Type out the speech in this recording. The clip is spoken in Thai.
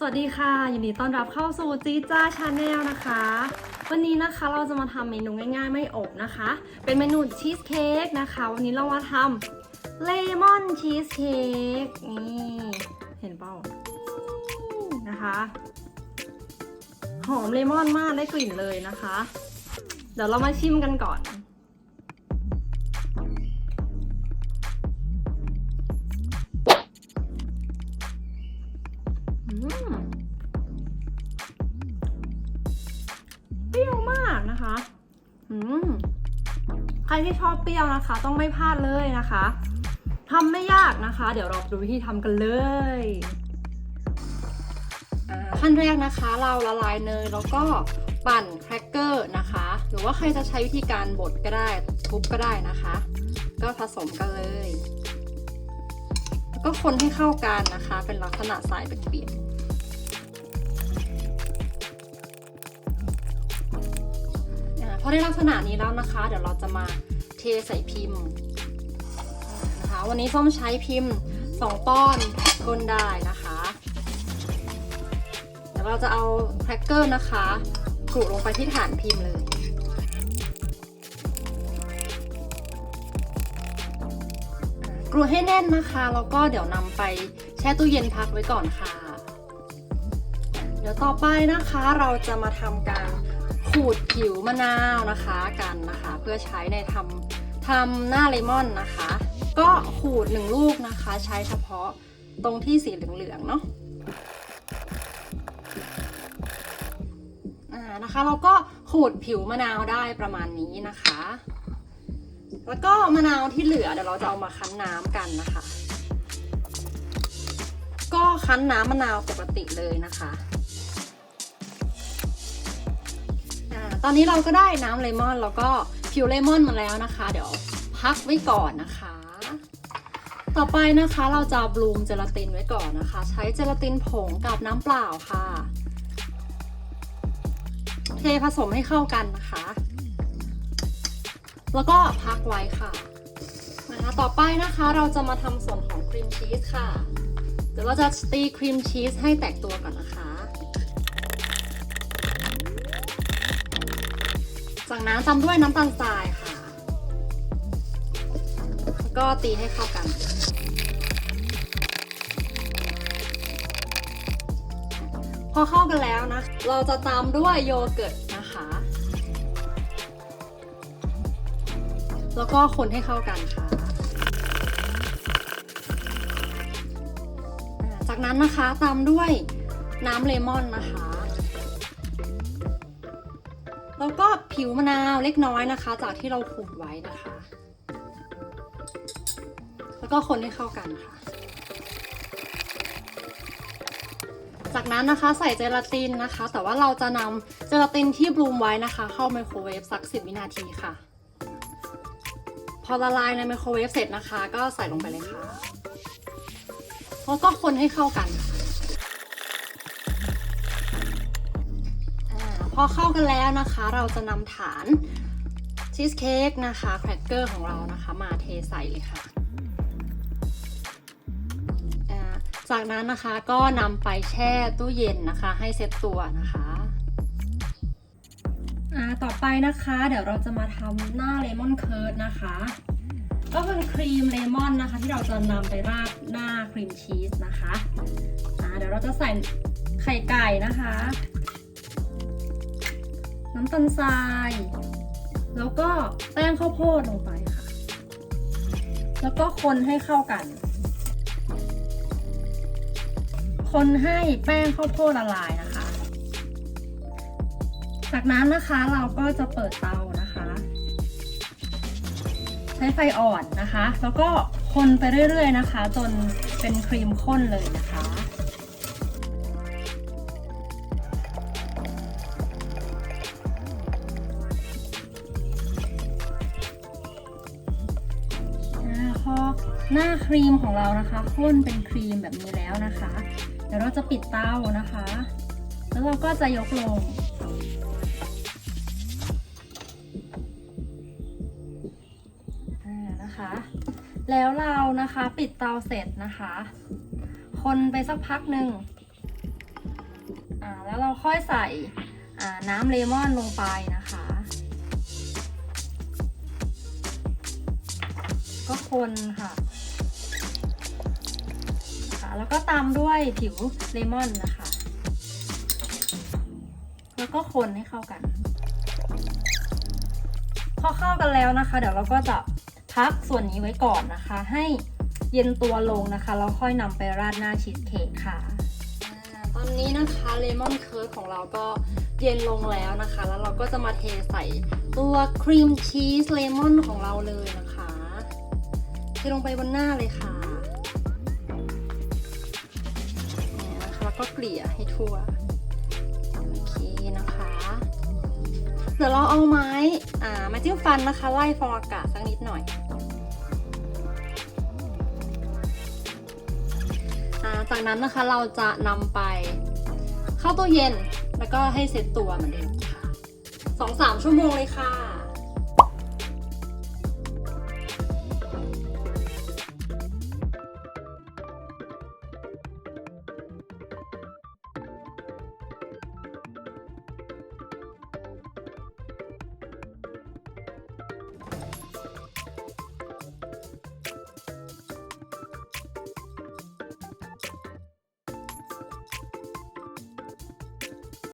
สวัสดีค่ะ ยินดีต้อนรับเข้าสู่จีจ้าชาแนลนะคะ วันนี้นะคะเราจะมาทำเมนูง่ายๆ ไม่อบนะคะ เป็นเมนูชีสเค้กนะคะ วันนี้เรามาทำเลมอนชีสเค้กนี่เห็นเปล่านะคะ หอมเลมอนมากได้กลิ่นเลยนะคะ เดี๋ยวเรามาชิมกันก่อน ใครที่ชอบเปรี้ยวนะคะ ต้องไม่พลาดเลยนะคะทำไม่ยากนะคะ เดี๋ยวเราดูวิธีทำกันเลยขั้นแรกนะคะเราละลายเนยแล้วก็ปั่นแครกเกอร์นะคะ หรือว่าใครจะใช้วิธีการบดก็ได้ทุบก็ได้นะคะ ก็ผสมกันเลย แล้วก็คนให้เข้ากันนะคะ เป็นลักษณะสายเป็นเปียกอ่ พอได้ลักษณะนี้แล้วนะคะ เดี๋ยวเราจะมาเทใส่พิมพ์นะคะวันนี้ส้มใช้พิมพ์ 2 ป้อนก้นได้นะคะ เดี๋ยวเราจะเอาแครกเกอร์นะคะกรุลงไปที่ฐานพิมพ์เลยกรูให้แน่นนะคะแล้วก็เดี๋ยวนำไปแช่ตู้เย็นพักไว้ก่อนค่ะ เดี๋ยวต่อไปนะคะเราจะมาทำการ ขูดผิวมะนาวนะคะกันนะคะ เพื่อใช้ในทำทำหน้าเลมอนนะคะ ก็ขูดหนึ่งลูกนะคะ ใช้เฉพาะตรงที่สีเหลืองๆเนาะอ่านะคะเราก็ขูดผิวมะนาวได้ประมาณนี้นะคะ แล้วก็มะนาวที่เหลือเดี๋ยวเราจะเอามาคั้นน้ำกันนะคะ ก็คั้นน้ำมะนาวปกติเลยนะคะ ตอนนี้เราก็ได้น้ำเลมอนแล้วก็ผิวเลมอนมาแล้วนะคะ เดี๋ยวพักไว้ก่อนนะคะ ต่อไปนะคะเราจะบลูมเจลาตินไว้ก่อนนะคะ ใช้เจลาตินผงกับน้ำเปล่าค่ะ เทผสมให้เข้ากันนะคะ แล้วก็พักไว้ค่ะนะคะต่อไปนะคะเราจะมาทำส่วนของครีมชีสค่ะ เดี๋ยวเราจะตีครีมชีสให้แตกตัวก่อนนะคะ จากนั้นตามด้วยน้ำตาลทรายค่ะ แล้วก็ตีให้เข้ากัน พอเข้ากันแล้วนะ เราจะตามด้วยโยเกิร์ตนะคะ แล้วก็คนให้เข้ากันค่ะ จากนั้นนะคะตามด้วยน้ำเลมอนนะคะ แล้วก็ผิวมะนาวเล็กน้อยนะคะ จากที่เราขูดไว้นะคะ แล้วก็คนให้เข้ากันค่ะ จากนั้นนะคะใส่เจลาตินนะคะ แต่ว่าเราจะนำเจลาตินที่บลูมไว้นะคะ เข้าไมโครเวฟสัก 10 วินาทีค่ะ พอละลายในไมโครเวฟเสร็จนะคะ ก็ใส่ลงไปเลยค่ะ แล้วก็คนให้เข้ากันค่ะ อาพอเข้ากันแล้วนะคะ เราจะนำฐานชีสเค้กนะคะแครกเกอร์ของเรานะคะ มาเทใส่เลยค่ะ จากนั้นนะคะก็นำไปแช่ตู้เย็นนะคะ ให้เซ็ตตัวนะคะต่อไปนะคะ เดี๋ยวเราจะมาทำหน้าเลมอนเคิร์ดนะคะ ก็เป็นครีมเลมอนนะคะ ที่เราจะนำไปราดหน้าครีมชีสนะคะเดี๋ยวเราจะใส่ไข่ไก่นะคะ น้ำตาลทราย แล้วก็แป้งข้าวโพดลงไปค่ะ แล้วก็คนให้เข้ากัน คนให้แป้งข้าวโพดละลายนะคะ จากนั้นนะคะเราก็จะเปิดเตานะคะ ใช้ไฟอ่อนนะคะ แล้วก็คนไปเรื่อยๆนะคะ จนเป็นครีมข้นเลยนะคะ หน้าครีมของเรานะคะข้นเป็นครีมแบบนี้แล้วนะคะ เดี๋ยวเราจะปิดเตานะคะ แล้วเราก็จะยกลง นะคะ แล้วเรานะคะปิดเตาเสร็จนะคะ คนไปสักพักหนึ่งแล้วเราค่อยใส่น้ำเลมอนลงไปนะคะ ก็คนค่ะค่ะ แล้วก็ตามด้วยผิวเลมอนนะคะ แล้วก็คนให้เข้ากัน พอเข้ากันแล้วนะคะ เดี๋ยวเราก็จะพักส่วนนี้ไว้ก่อนนะคะ ให้เย็นตัวลงนะคะแล้วค่อยนำไปราดหน้าชีสเค้กค่ะตอนนี้นะคะเลมอนเคิร์ดของเราก็เย็นลงแล้วนะคะ แล้วเราก็จะมาเทใส่ตัวครีมชีสเลมอนของเราเลยนะคะ ลงไปบนหน้าเลยค่ะแล้วก็เกลี่ยให้ทั่ว โอเคนะคะ เดี๋ยวเราเอาไม้อ่าม้จิ้มฟันนะคะ ไล่ฟองอากาศสักนิดหน่อยจากนั้นนะคะเราจะนำไปเข้าตู้เย็นแล้วก็ให้เซ็ตตัวเหมือนเดิมค่ะสองสามชั่วโมงเลยค่ะ